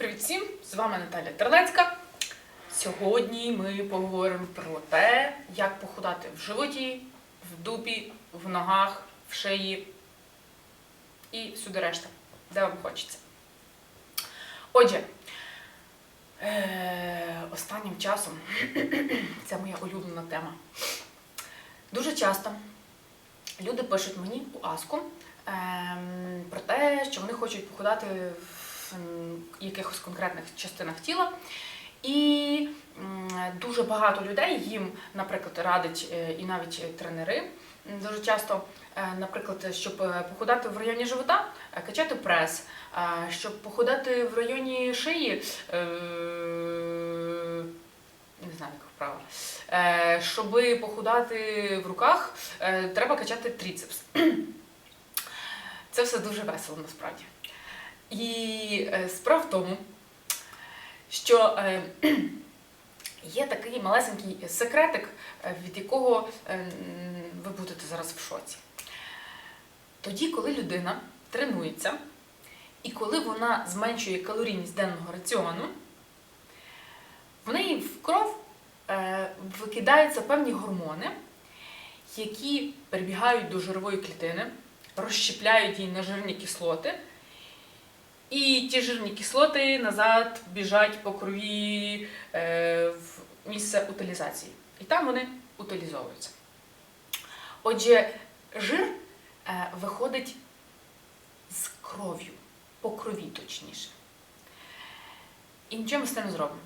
Привіт всім! З вами Наталя Терлецька. Сьогодні ми поговоримо про те, як похудати в животі, в дупі, в ногах, в шиї і всюди решта, де вам хочеться. Отже, е- останнім часом це моя улюблена тема. Дуже часто люди пишуть мені у Аску ем, про те, що вони хочуть похудати в якихось конкретних частинах тіла. І дуже багато людей їм, наприклад, радять е, і навіть тренери. Дуже часто, е, наприклад, щоб похудати в районі живота, е, качати прес, щоб похудати в районі шиї, не знаю, як вправо. Е, Щоб похудати в руках, треба качати тріцепс. Це все дуже весело насправді. І е, справа в тому, що е, є такий малесенький секретик, е, від якого ви будете зараз в шоці. Тоді, коли людина тренується, і коли вона зменшує калорійність денного раціону, в неї в кров викидаються певні гормони, які перебігають до жирової клітини, розщепляють її на жирні кислоти. І ті жирні кислоти назад біжать по крові е, в місце утилізації. І там вони утилізовуються. Отже, жир е, виходить з кров'ю, по крові точніше. І нічого ми з тим не зробимо.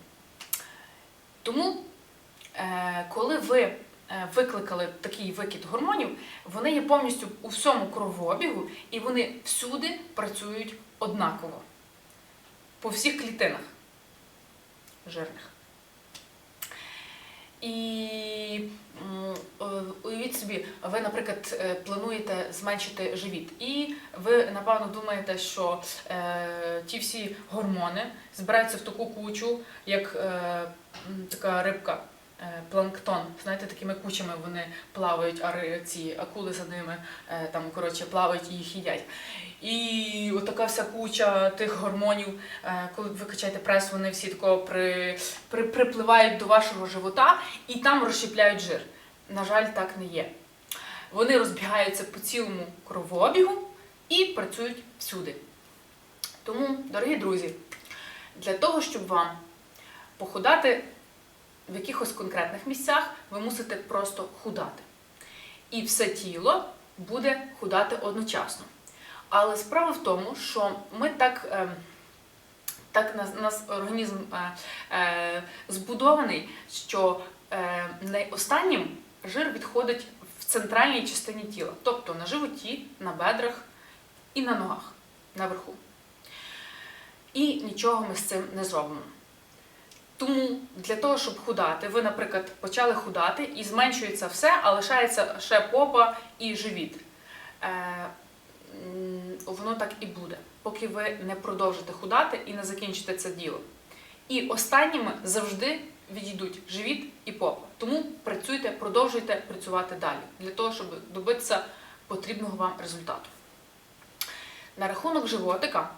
Тому, е, коли ви е, викликали такий викид гормонів, вони є повністю у всьому кровообігу, і вони всюди працюють однаково. По всіх клітинах жирних. І е, уявіть собі, ви, наприклад, е, плануєте зменшити живіт, і ви, напевно, думаєте, що е, ті всі гормони збираються в таку кучу, як е, така рибка. Е, Планктон, знаєте, такими кучами вони плавають, а ці акули за ними е, там коротше плавають і їх їдять. І отака вся куча тих гормонів, е, коли ви качаєте прес, вони всі тако при, при, припливають до вашого живота і там розщепляють жир. На жаль, так не є. Вони розбігаються по цілому кровообігу і працюють всюди. Тому, дорогі друзі, для того, щоб вам похудати в якихось конкретних місцях, ви мусите просто худати. І все тіло буде худати одночасно. Але справа в тому, що ми так, е, так нас, нас організм е, е, збудований, що е, не останнім жир відходить в центральній частині тіла, тобто на животі, на бедрах і на ногах наверху. І нічого ми з цим не зробимо. Тому для того, щоб худати, ви, наприклад, почали худати і зменшується все, а лишається ще попа і живіт. Е, воно так і буде, поки ви не продовжите худати і не закінчите це діло. І останніми завжди відійдуть живіт і попа. Тому працюйте, продовжуйте працювати далі для того, щоб добитися потрібного вам результату. На рахунок животика,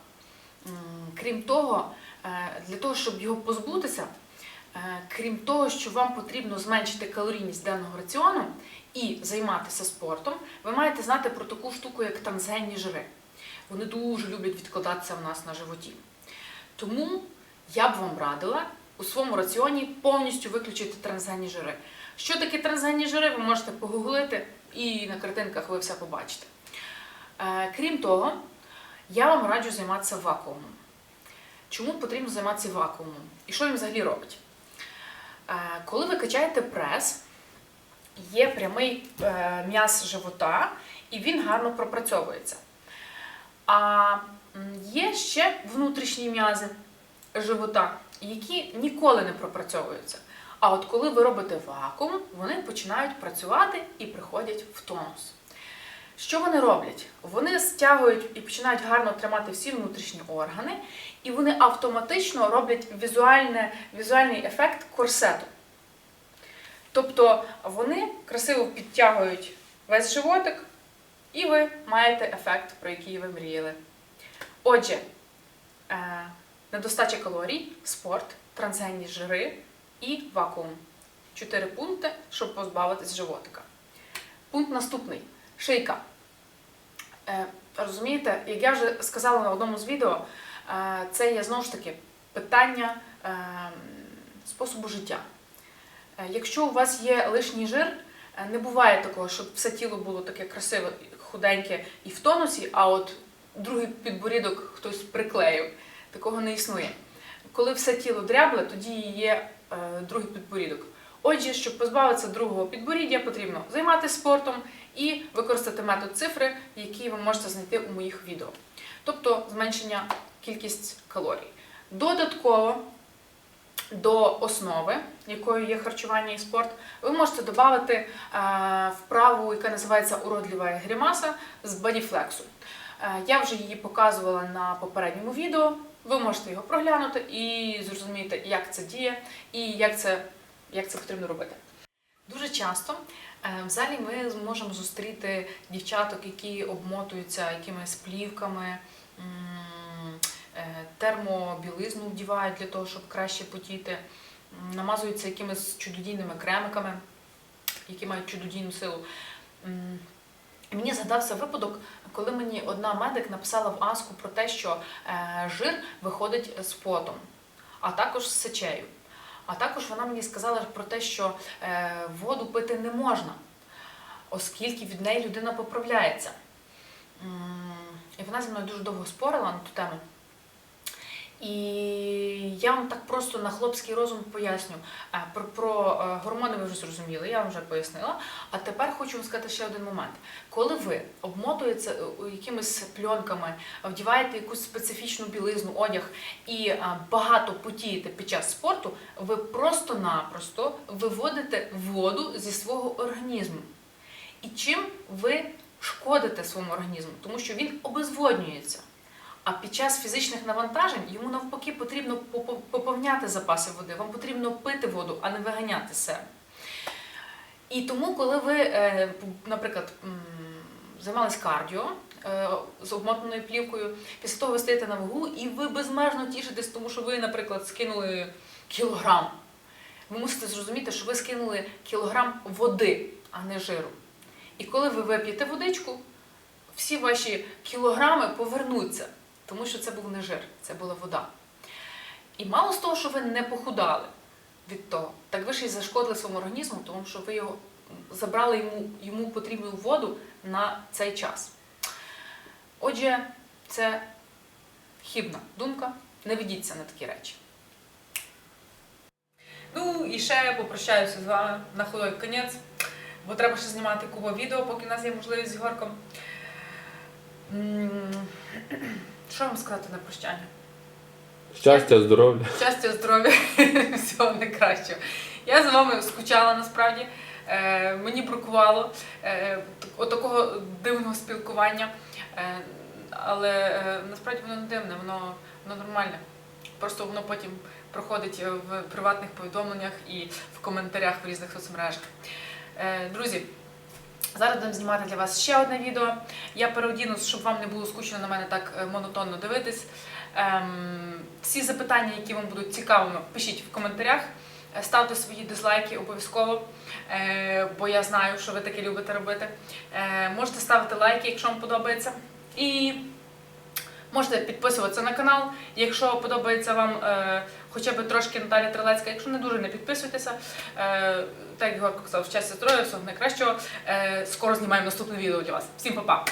крім того, е, для того, щоб його позбутися, е, крім того, що вам потрібно зменшити калорійність денного раціону і займатися спортом, ви маєте знати про таку штуку, як трансгенні жири. Вони дуже люблять відкладатися в нас на животі. Тому я б вам радила у своєму раціоні повністю виключити трансгенні жири. Що таке трансгенні жири, ви можете погуглити і на картинках ви все побачите. Е, Крім того, я вам раджу займатися вакуумом. Чому потрібно займатися вакуумом? І що він взагалі робить? Е, Коли ви качаєте прес, є прямий е, м'яз живота, і він гарно пропрацьовується. А є ще внутрішні м'язи живота, які ніколи не пропрацьовуються. А от коли ви робите вакуум, вони починають працювати і приходять в тонус. Що вони роблять? Вони стягують і починають гарно тримати всі внутрішні органи, і вони автоматично роблять візуальне, візуальний ефект корсету. Тобто вони красиво підтягують весь животик, і ви маєте ефект, про який ви мріяли. Отже, е, недостача калорій, спорт, трансгенні жири і вакуум. Чотири пункти, щоб позбавитись животика. Пункт наступний шийка. Е, розумієте, як я вже сказала на одному з відео, е, це є знову ж таки питання е, способу життя. Якщо у вас є лишній жир, не буває такого, щоб все тіло було таке красиве, худеньке і в тонусі, а от другий підборідок хтось приклеїв. Такого не існує. Коли все тіло дрябле, тоді є другий підборідок. Отже, щоб позбавитися другого підборіддя, потрібно займатися спортом і використати метод цифри, який ви можете знайти у моїх відео. Тобто зменшення кількість калорій. Додатково до основи, якою є харчування і спорт, ви можете додати е, вправу, яка називається уродлива грімаса з бодіфлексу. Е, Я вже її показувала на попередньому відео. Ви можете його проглянути і зрозуміти, як це діє і як це, як це потрібно робити. Дуже часто е, в залі ми зможемо зустріти дівчаток, які обмотуються якимись плівками, е, термобілизну вдівають для того, щоб краще потіти, намазуються якимись чудодійними кремиками, які мають чудодійну силу. Мені згадався випадок, коли мені одна медик написала в Аску про те, що е, жир виходить з потом, а також з сечею. А також вона мені сказала про те, що е, воду пити не можна, оскільки від неї людина поправляється. І вона зі мною дуже довго спорила на ту тему. І я вам так просто на хлопський розум поясню. Е, Про, про е, гормони ви вже зрозуміли, я вам вже пояснила. А тепер хочу вам сказати ще один момент. Коли ви обмотуєте е, якимись пленками, вдіваєте якусь специфічну білизну, одяг і багато потієте під час спорту, ви просто-напросто виводите воду зі свого організму. І чим ви шкодите своєму організму? Тому що він обезводнюється. А під час фізичних навантажень йому навпаки потрібно поповняти запаси води. Вам потрібно пити воду, а не виганяти себе. І тому, коли ви, е, наприклад, займались кардіо е, з обмотаною плівкою, після того ви стаєте на вагу, і ви безмежно тішитесь, тому що ви, наприклад, скинули кілограм. Ви мусите зрозуміти, що ви скинули кілограм води, а не жиру. І коли ви вип'єте водичку, всі ваші кілограми повернуться, тому що це був не жир, це була вода. І мало з того, що ви не похудали від того, так ви ще й зашкодили своєму організму, тому що ви його забрали йому, йому потрібну воду на цей час. Отже, це хибна думка. Не ведіться на такі речі. Ну і ще попрощаюся з вами на худой конець, бо треба ще знімати купу відео, поки в нас є можливість з Ігорком. Що вам сказати на прощання? Щастя, здоров'я. Щастя, здоров'я, всього найкращого. Я за вами скучала насправді. Е, мені бракувало е, от такого дивного спілкування. Е, але е, насправді воно не дивне, воно, воно нормальне. Просто воно потім проходить в приватних повідомленнях і в коментарях в різних соцмережах. Е, друзі, зараз будемо знімати для вас ще одне відео. Я переодіну, щоб вам не було скучно на мене так е, монотонно дивитись. Ем, всі запитання, які вам будуть цікавими, пишіть в коментарях. Е, Ставте свої дизлайки обов'язково, е, бо я знаю, що ви таке любите робити. Е, Можете ставити лайки, якщо вам подобається. І можете підписуватися на канал, якщо подобається вам е, хоча б трошки Наталя Трилецька. Якщо не дуже, не підписуйтеся. Е, так як Ігор казав, щастя здоров'я, всього найкращого. Е, скоро знімаємо наступне відео для вас. Всім па-па!